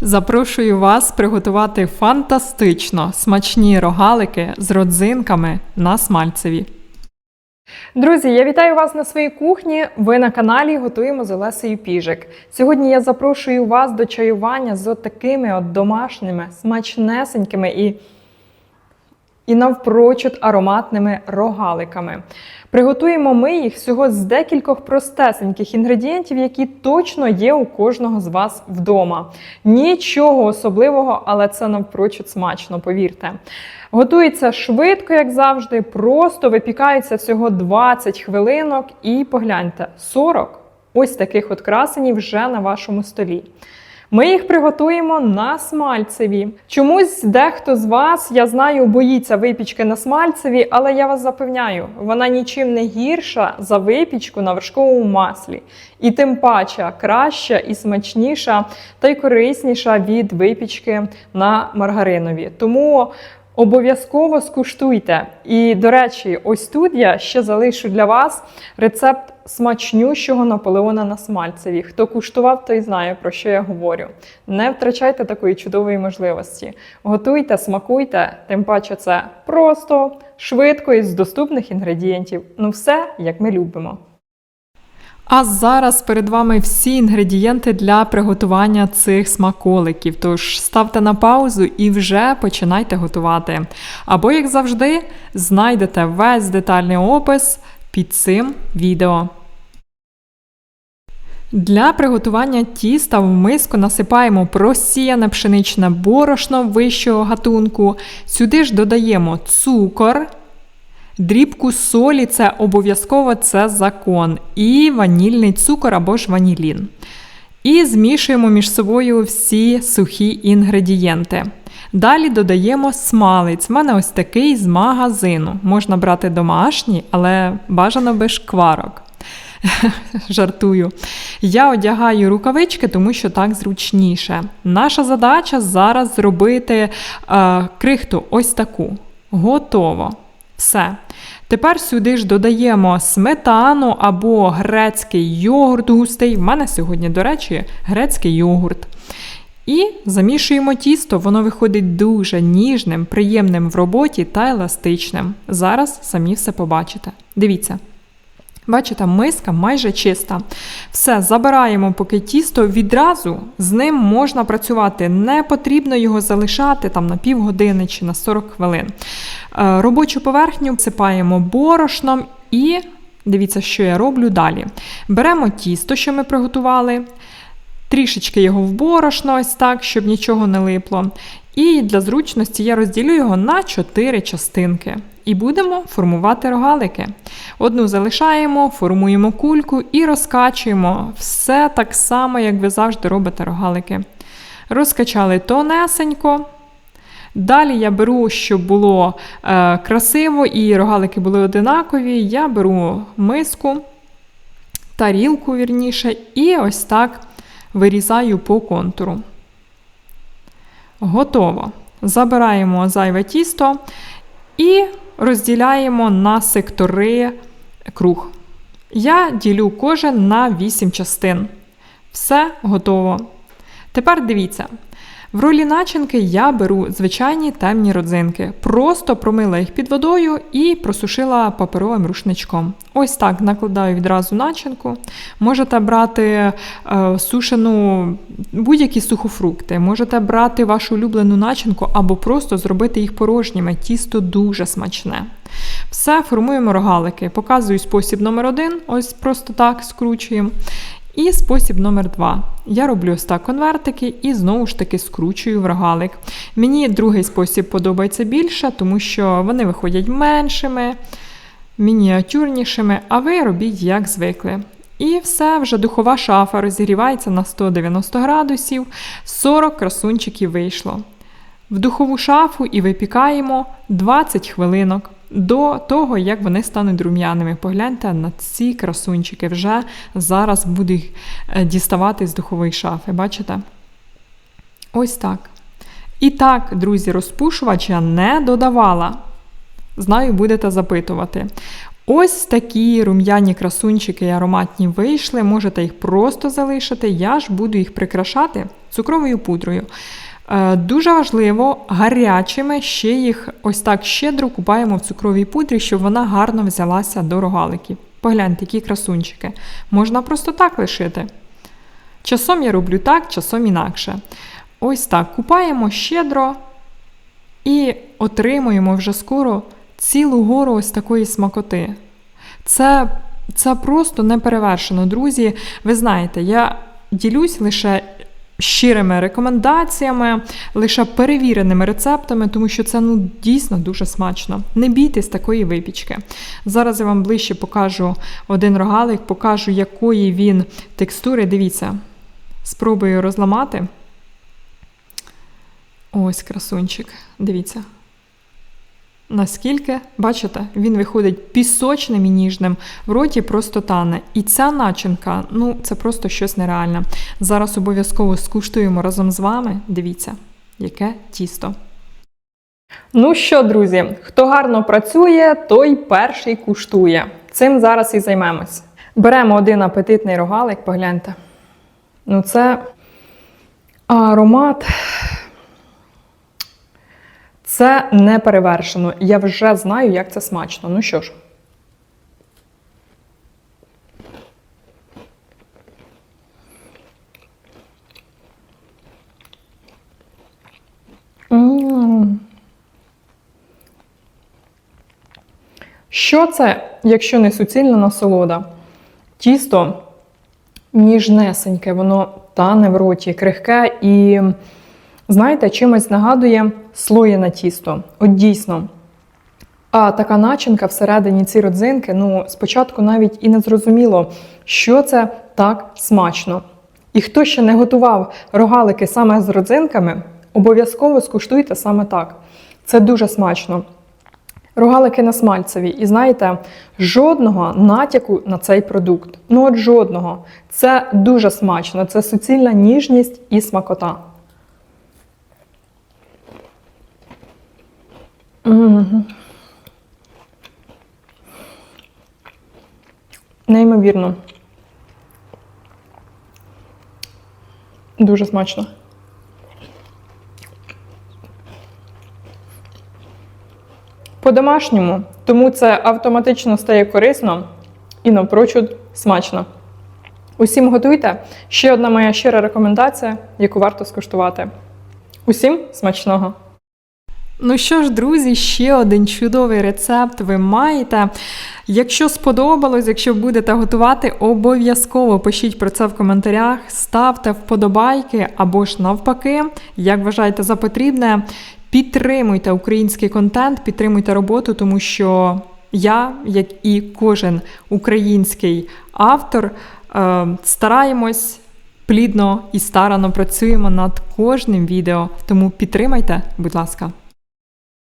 Запрошую вас приготувати фантастично смачні рогалики з родзинками на смальцеві. Друзі, я вітаю вас на своїй кухні. Ви на каналі Готуємо з Олесею Піжик. Сьогодні я запрошую вас до чаювання з от такими от домашніми, смачнесенькими і, і навпрочуд ароматними рогаликами. Приготуємо ми їх всього з декількох простесеньких інгредієнтів, які точно є у кожного з вас вдома. Нічого особливого, але це навпрочуд смачно, повірте. Готується швидко, як завжди, просто випікається всього 20 хвилинок і погляньте, 40 ось таких от красенів вже на вашому столі. Ми їх приготуємо на смальцеві. Чомусь дехто з вас, я знаю, боїться випічки на смальцеві, але я вас запевняю, вона нічим не гірша за випічку на вершковому маслі. І тим паче краща і смачніша та й корисніша від випічки на маргаринові. Тому Обов'язково скуштуйте. І, до речі, ось тут я ще залишу для вас рецепт смачнющого Наполеона на смальцеві. Хто куштував, той знає, про що я говорю. Не втрачайте такої чудової можливості. Готуйте, смакуйте, тим паче це просто, швидко і з доступних інгредієнтів. Ну, все, як ми любимо. А зараз перед вами всі інгредієнти для приготування цих смаколиків. Тож ставте на паузу і вже починайте готувати. Або, як завжди, знайдете весь детальний опис під цим відео. Для приготування тіста в миску насипаємо просіяне пшеничне борошно вищого гатунку. Сюди ж додаємо цукор. Дрібку солі це обов'язково це закон. І ванільний цукор або ж ванілін. І змішуємо між собою всі сухі інгредієнти. Далі додаємо смалець. У мене ось такий з магазину. Можна брати домашній, але бажано без шкварок. Жартую. Я одягаю рукавички, тому що так зручніше. Наша задача зараз зробити е, крихту ось таку. Готово. Все. Тепер сюди ж додаємо сметану або грецький йогурт густий. В мене сьогодні, до речі, грецький йогурт. І замішуємо тісто, воно виходить дуже ніжним, приємним в роботі та еластичним. Зараз самі все побачите. Дивіться. Бачите, миска майже чиста. Все, забираємо поки тісто, відразу з ним можна працювати. Не потрібно його залишати там на півгодини чи на 40 хвилин. Е, робочу поверхню всипаємо борошном і дивіться, що я роблю далі. Беремо тісто, що ми приготували, трішечки його в борошно, ось так, щоб нічого не липло. І для зручності я розділю його на 4 частинки. І будемо формувати рогалики. Одну залишаємо, формуємо кульку і розкачуємо все так само, як ви завжди робите рогалики. Розкачали тонесенько. Далі я беру, щоб було е, красиво і рогалики були одинакові. Я беру миску, тарілку, вірніше, і ось так вирізаю по контуру. Готово. Забираємо зайве тісто і розділяємо на сектори круг. Я ділю кожен на 8 частин. Все готово. Тепер дивіться, в ролі начинки я беру звичайні темні родзинки. Просто промила їх під водою і просушила паперовим рушничком. Ось так накладаю відразу начинку. Можете брати е, сушену будь-які сухофрукти, можете брати вашу улюблену начинку або просто зробити їх порожніми. Тісто дуже смачне. Все, формуємо рогалики. Показую спосіб номер один. Ось просто так скручуємо. І спосіб номер два. Я роблю ось конвертики і знову ж таки скручую в рогалик. Мені другий спосіб подобається більше, тому що вони виходять меншими, мініатюрнішими, а ви робіть, як звикли. І все, вже духова шафа розігрівається на 190 градусів, 40 красунчиків вийшло. В духову шафу і випікаємо 20 хвилинок до того, як вони стануть рум'яними. Погляньте на ці красунчики. Вже зараз буду е, діставати з духової шафи. Бачите? Ось так. І так, друзі, розпушувач я не додавала. Знаю, будете запитувати. Ось такі рум'яні красунчики і ароматні вийшли. Можете їх просто залишити. Я ж буду їх прикрашати цукровою пудрою. Е, Дуже важливо гарячими ще їх ось так щедро купаємо в цукровій пудрі, щоб вона гарно взялася до рогаликів. Погляньте, які красунчики. Можна просто так лишити. Часом я роблю так, часом інакше. Ось так купаємо щедро і отримуємо вже скоро цілу гору ось такої смакоти. Це, це просто неперевершено, друзі. Ви знаєте, я ділюсь лише щирими рекомендаціями, лише перевіреними рецептами, тому що це ну, дійсно дуже смачно. Не бійтесь такої випічки. Зараз я вам ближче покажу один рогалик, покажу, якої він текстури. Дивіться, спробую розламати. Ось красунчик. Дивіться. Наскільки, бачите, він виходить пісочним і ніжним, в роті просто тане. І ця начинка, ну, це просто щось нереальне. Зараз обов'язково скуштуємо разом з вами. Дивіться, яке тісто. Ну що, друзі, хто гарно працює, той перший куштує. Цим зараз і займемось. Беремо один апетитний рогалик, погляньте. Ну, це аромат. Це не перевершено. Я вже знаю, як це смачно. Ну що ж. Що це, якщо не суцільна насолода? Тісто ніжнесеньке, воно тане в роті, крихке і, знаєте, чимось нагадує слоєне тісто. От дійсно. А така начинка всередині ці родзинки, ну, спочатку навіть і не зрозуміло, що це так смачно. І хто ще не готував рогалики саме з родзинками, обов'язково скуштуйте саме так. Це дуже смачно. Рогалики на смальцеві. І знаєте, жодного натяку на цей продукт. Ну от жодного. Це дуже смачно. Це суцільна ніжність і смакота. Неймовірно. Дуже смачно. По-домашньому, тому це автоматично стає корисно і напрочуд смачно. Усім готуйте. Ще одна моя щира рекомендація, яку варто скуштувати. Усім смачного! Ну що ж, друзі, ще один чудовий рецепт ви маєте. Якщо сподобалось, якщо будете готувати, обов'язково пишіть про це в коментарях, ставте вподобайки або ж навпаки, як вважаєте за потрібне. Підтримуйте український контент, підтримуйте роботу, тому що я, як і кожен український автор, е, стараємось плідно і старано працюємо над кожним відео. Тому підтримайте, будь ласка.